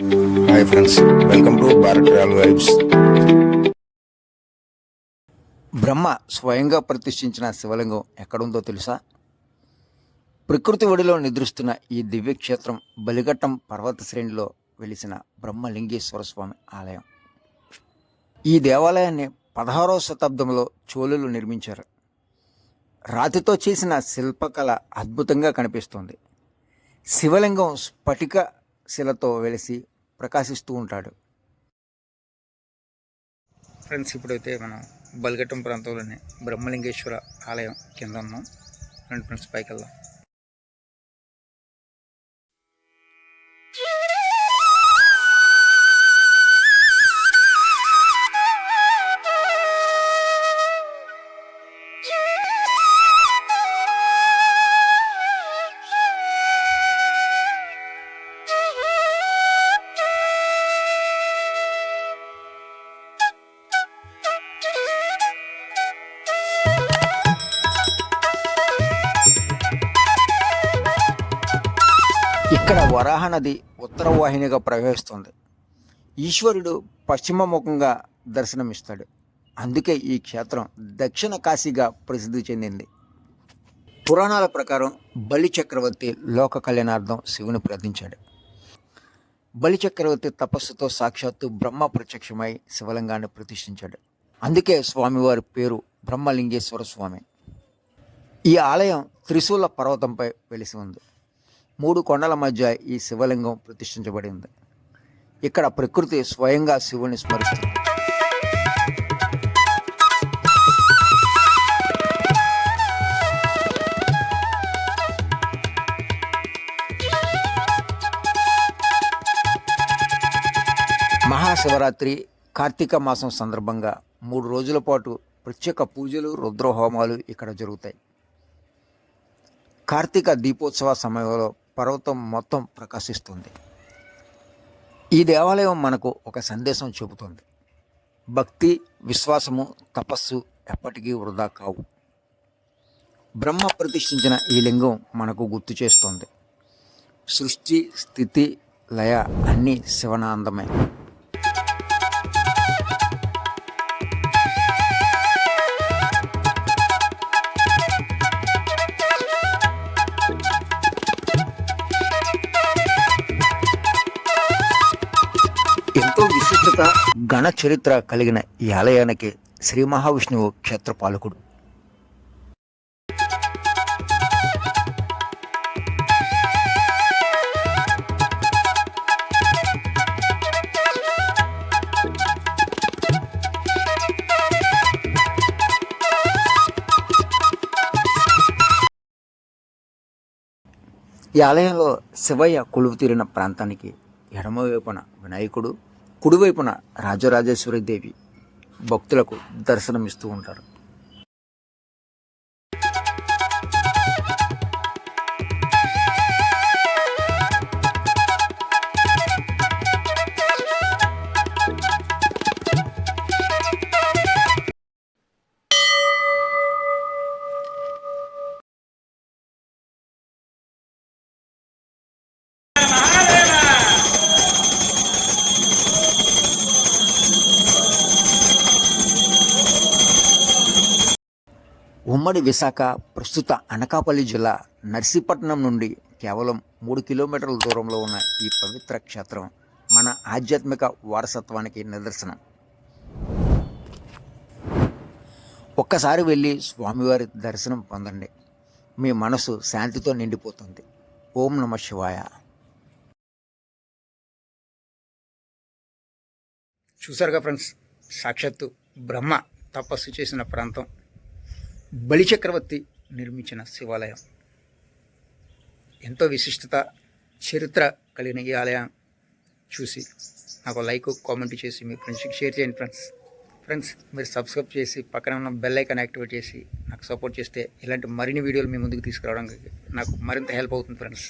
Friends welcome to Bharat travel vibes Brahma స్వయంగా ప్రతిష్ఠించిన శివలింగం ఎక్కడుందో తెలుసా? ప్రకృతి ఒడిలో నిద్రిస్తున్న ఈ దివ్యక్షేత్రం బలిఘట్టం పర్వత శ్రేణిలో వెలిసిన బ్రహ్మలింగేశ్వర స్వామి ఆలయం. ఈ దేవాలయాన్ని పదహారవ శతాబ్దంలో చోళులు నిర్మించారు. రాతితో చేసిన శిల్పకళ అద్భుతంగా కనిపిస్తుంది. శివలింగం స్ఫటిక శిలతో వెలిసి ప్రకాశిస్తూ ఉంటాడు. ఫ్రెండ్స్ ఇప్పుడైతే మనం బల్గట్టం ప్రాంతంలోని బ్రహ్మలింగేశ్వర ఆలయం కింద ఉన్నాం. ఫ్రెండ్ ఫ్రెండ్స్ పైకి వెళ్దాం. ఇక్కడ వరాహ నది ఉత్తర వాహినిగా ప్రవహిస్తుంది. ఈశ్వరుడు పశ్చిమ ముఖంగా దర్శనమిస్తాడు. అందుకే ఈ క్షేత్రం దక్షిణ కాశీగా ప్రసిద్ధి చెందింది. పురాణాల ప్రకారం బలి చక్రవర్తి లోక కళ్యాణార్థం శివుని ప్రార్థించాడు. బలి చక్రవర్తి తపస్సుతో సాక్షాత్తు బ్రహ్మ ప్రత్యక్షమై శివలింగాన్ని ప్రతిష్ఠించాడు. అందుకే స్వామివారి పేరు బ్రహ్మలింగేశ్వర స్వామి. ఈ ఆలయం త్రిశూల పర్వతంపై వెలిసి ఉంది. మూడు కొండల మధ్య ఈ శివలింగం ప్రతిష్ఠించబడింది. ఇక్కడ ప్రకృతి స్వయంగా శివుని స్మరిస్తుంది. మహాశివరాత్రి కార్తీక మాసం సందర్భంగా మూడు రోజుల పాటు ప్రత్యేక పూజలు రుద్రహోమాలు ఇక్కడ జరుగుతాయి. కార్తీక దీపోత్సవ సమయంలో పర్వతం మొత్తం ప్రకాశిస్తుంది. ఈ దేవాలయం మనకు ఒక సందేశం చెబుతుంది. భక్తి విశ్వాసము తపస్సు ఎప్పటికీ వృధా కావు. బ్రహ్మ ప్రతిష్ఠించిన ఈ లింగం మనకు గుర్తు చేస్తుంది. సృష్టి స్థితి లయ అన్నీ శివనాందమే. ఘన చరిత్ర కలిగిన ఈ ఆలయానికి శ్రీ మహావిష్ణువు క్షేత్రపాలకుడు. ఈ ఆలయంలో శివయ్య కొలువు తీరిన ప్రాంతానికి ఎడమవైపున వినాయకుడు కుడివైపున రాజరాజేశ్వరి దేవి భక్తులకు దర్శనమిస్తూ ఉంటారు. ఉమ్మడి విశాఖ ప్రస్తుత అనకాపల్లి జిల్లా నర్సీపట్నం నుండి కేవలం మూడు కిలోమీటర్ల దూరంలో ఉన్న ఈ పవిత్ర క్షేత్రం మన ఆధ్యాత్మిక వారసత్వానికి నిదర్శనం. ఒక్కసారి వెళ్ళి స్వామివారి దర్శనం పొందండి. మీ మనసు శాంతితో నిండిపోతుంది. ఓం నమ శివాయ. చూసారుగా ఫ్రెండ్స్ సాక్షాత్తు బ్రహ్మ తపస్సు చేసిన ప్రాంతం. బలిచక్రవర్తి నిర్మించిన శివాలయం. ఎంతో విశిష్టత చరిత్ర కలిగిన ఈ ఆలయం చూసి నాకు లైక్ కామెంట్ చేసి మీ ఫ్రెండ్స్కి షేర్ చేయండి ఫ్రెండ్స్. ఫ్రెండ్స్ మీరు సబ్స్క్రైబ్ చేసి పక్కన ఉన్న బెల్ ఐకాన్ యాక్టివేట్ చేసి నాకు సపోర్ట్ చేస్తే ఇలాంటి మరిన్ని వీడియోలు మీ ముందుకు తీసుకురావడానికి నాకు మరింత హెల్ప్ అవుతుంది ఫ్రెండ్స్.